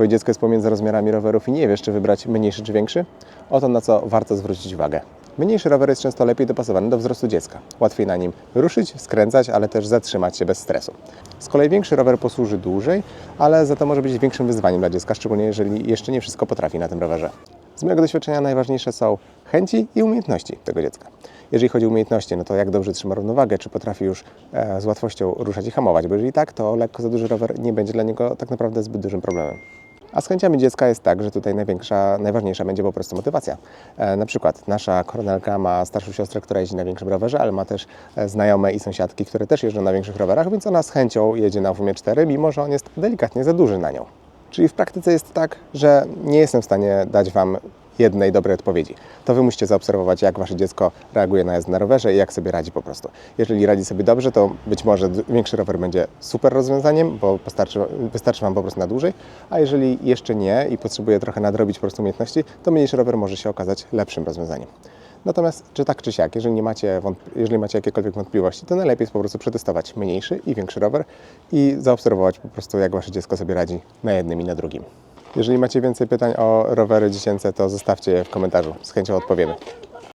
Twoje dziecko jest pomiędzy rozmiarami rowerów i nie wiesz, czy wybrać mniejszy czy większy? Oto na co warto zwrócić uwagę. Mniejszy rower jest często lepiej dopasowany do wzrostu dziecka. Łatwiej na nim ruszyć, skręcać, ale też zatrzymać się bez stresu. Z kolei większy rower posłuży dłużej, ale za to może być większym wyzwaniem dla dziecka, szczególnie jeżeli jeszcze nie wszystko potrafi na tym rowerze. Z mojego doświadczenia najważniejsze są chęci i umiejętności tego dziecka. Jeżeli chodzi o umiejętności, no to jak dobrze trzyma równowagę, czy potrafi już e, z łatwością ruszać i hamować, bo jeżeli tak, to lekko za duży rower nie będzie dla niego tak naprawdę zbyt dużym problemem. A z chęciami dziecka jest tak, że tutaj największa, najważniejsza będzie po prostu motywacja. E, na przykład nasza koronelka ma starszą siostrę, która jeździ na większym rowerze, ale ma też e, znajome i sąsiadki, które też jeżdżą na większych rowerach, więc ona z chęcią jedzie na WM 4, mimo że on jest delikatnie za duży na nią. Czyli w praktyce jest tak, że nie jestem w stanie dać Wam jednej dobrej odpowiedzi. To Wy musicie zaobserwować, jak Wasze dziecko reaguje na jazdę na rowerze i jak sobie radzi po prostu. Jeżeli radzi sobie dobrze, to być może większy rower będzie super rozwiązaniem, bo postarczy, wystarczy Wam po prostu na dłużej, a jeżeli jeszcze nie i potrzebuje trochę nadrobić po prostu umiejętności, to mniejszy rower może się okazać lepszym rozwiązaniem. Natomiast czy tak czy siak, jeżeli, nie macie jeżeli macie jakiekolwiek wątpliwości, to najlepiej jest po prostu przetestować mniejszy i większy rower i zaobserwować po prostu, jak Wasze dziecko sobie radzi na jednym i na drugim. Jeżeli macie więcej pytań o rowery dziecięce, to zostawcie je w komentarzu. Z chęcią odpowiemy.